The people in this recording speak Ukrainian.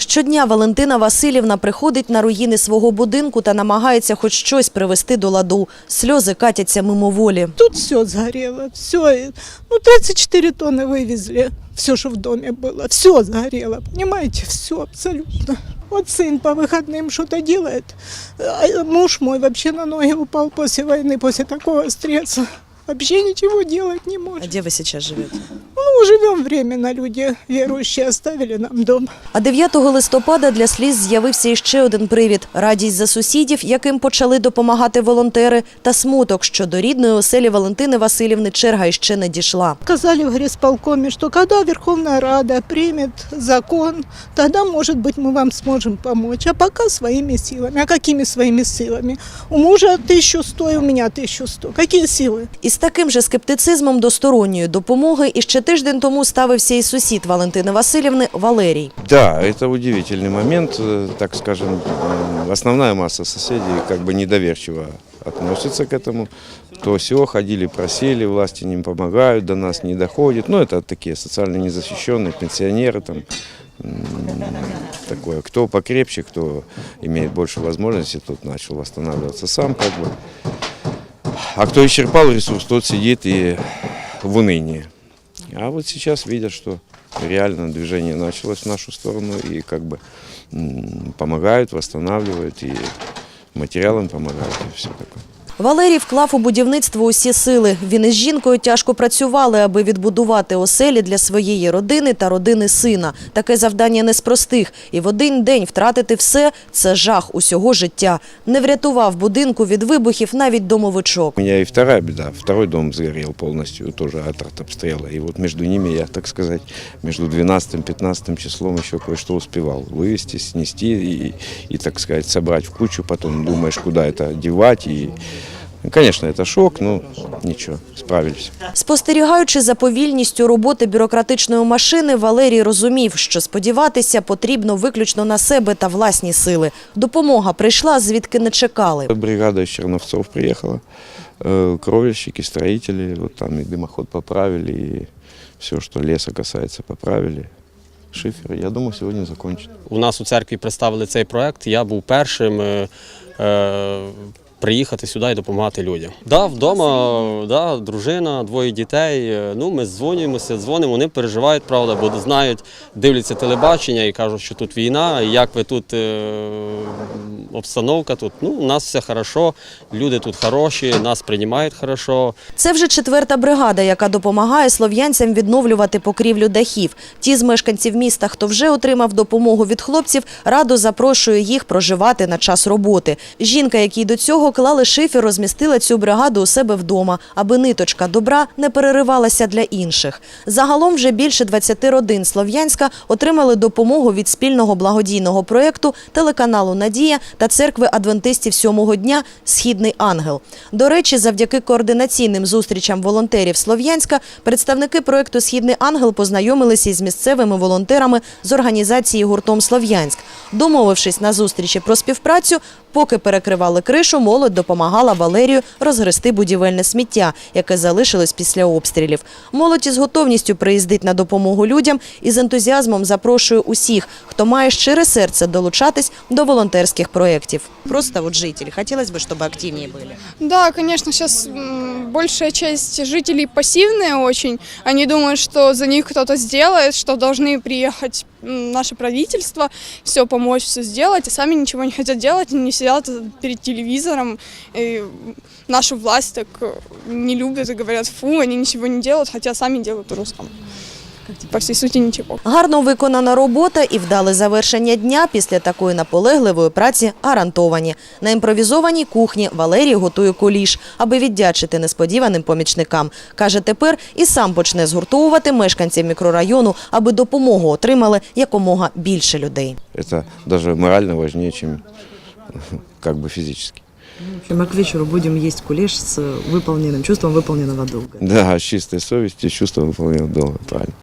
Щодня Валентина Васильівна приходить на руїни свого будинку та намагається хоч щось привести до ладу. Сльози катяться мимоволі. Тут все сгорело, все. Ну, 34 тонны вывезли, все, что в доме было, все сгорело, понимаете, все абсолютно. Вот сын по выходным что-то делает, а муж мой вообще на ноги упал после войны, после такого стресса. Вообще ничего делать не может. де ви зараз живете? Ну, живем временно, люди верующие оставили нам дом. А 9 листопада для сліз з'явився іще один привід – радість за сусідів, яким почали допомагати волонтери, та смуток, що до рідної оселі Валентини Васильівни черга іще не дійшла. Сказали в горисполкоме, что когда Верховная Рада примет закон, тогда, может быть, мы вам сможем помочь. А пока своими силами. А какими своими силами? У мужа 1100, у меня 1100. Какие силы? Із таким же скептицизмом до сторонньої допомоги іще тиждень тому ставився і сусід Валентини Васильівни Валерій. Да, это удивительный момент, э, так скажем, м, основная масса соседей как бы недоверчиво относится к этому. То все ходили, просели, власти не помогают, до нас не доходит. Ну, это такие социально незащищенные пенсионеры, там, м, такое. Кто покрепче, кто имеет больше возможностей, тот начал восстанавливаться сам, как бы. А кто исчерпал ресурс, тот сидит и в унынии. А вот сейчас видят, что реально движение началось в нашу сторону и как бы помогают, восстанавливают и материалом помогают и все такое. Валерій вклав у будівництво усі сили. Він із жінкою тяжко працювали, аби відбудувати оселі для своєї родини та родини сина. Таке завдання не з простих. І в один день втратити все – це жах усього життя. Не врятував будинку від вибухів навіть домовичок. У меня и вторая беда. Второй дом сгорел полностью, тоже от артобстрела. И вот между ними я, так сказать, между 12-15 числом еще кое-что успевал вывести, снести и, и, так сказать, собрать в кучу. Потом думаешь, куда это девать. И, конечно, это шок, но ничего, справились. Спостерігаючи за повільністю роботи бюрократичної машини, Валерій розумів, що сподіватися потрібно виключно на себе та власні сили. Допомога прийшла, звідки не чекали. Бригада из Черновцов приехала, э, кровельщики, строители, вот там и дымоход поправили, и все, что леса касается, поправили. Шифер, я думаю, сегодня закончат. У нас у церкві представили цей проект. Я був першим е, е, приїхати сюди і допомагати людям. Да, вдома, да, дружина, двоє дітей. Е, Ну, ми дзвонюємося, дзвонимо, вони переживають, правда, бо знають, дивляться телебачення і кажуть, що тут війна, і як ви тут е, обстановка тут. Ну, у нас все хорошо, люди тут хороші, нас приймають хорошо. Це вже четверта бригада, яка допомагає слов'янцям відновлювати покрівлю дахів. Ті з мешканців міста, хто вже отримав допомогу від хлопців, радо запрошує їх проживати на час роботи. Жінка, якій до цього клали шифер, розмістила цю бригаду у себе вдома, аби ниточка добра не переривалася для інших. Загалом вже більше 20 родин Слов'янська отримали допомогу від спільного благодійного проєкту телеканалу Надія та церкви адвентистів сьомого дня Східний ангел. До речі, завдяки координаційним зустрічам волонтерів Слов'янська представники проєкту Східний ангел познайомилися із місцевими волонтерами з організації гуртом Слов'янськ. Домовившись на зустрічі про співпрацю, поки перекривали кришу, молодь допомагала Валерію розгрести будівельне сміття, яке залишилось після обстрілів. Молодь із готовністю приїздить на допомогу людям і з ентузіазмом запрошує усіх, хто має щире серце долучатись до волонтерських проєктів. Просто от жителі, хотілося б, щоб активніше були. Да, конечно, сейчас большая часть жителей пассивные очень. Они думают, что за них кто-то сделает, что должны приехать м, наше правительство, все помочь, все сделать, а сами ничего не хотят делать, они сидят перед телевизором. И нашу власть так э, не любят и говорят, фу, они ничего не делают, хотя сами делают русском. По всей сути ничего. Гарно виконана робота і вдале завершення дня після такої наполегливої праці гарантовані. На імпровізованій кухні Валерій готує куліш, аби віддячити несподіваним помічникам. Каже, тепер і сам почне згуртовувати мешканців мікрорайону, аби допомогу отримали якомога більше людей. Это даже морально важнее, чем как бы физически. В общем, а к вечеру будем есть кулеш с выполненным чувством выполненного долга. Да, с чистой совестью, с чувством выполненного долга, правильно.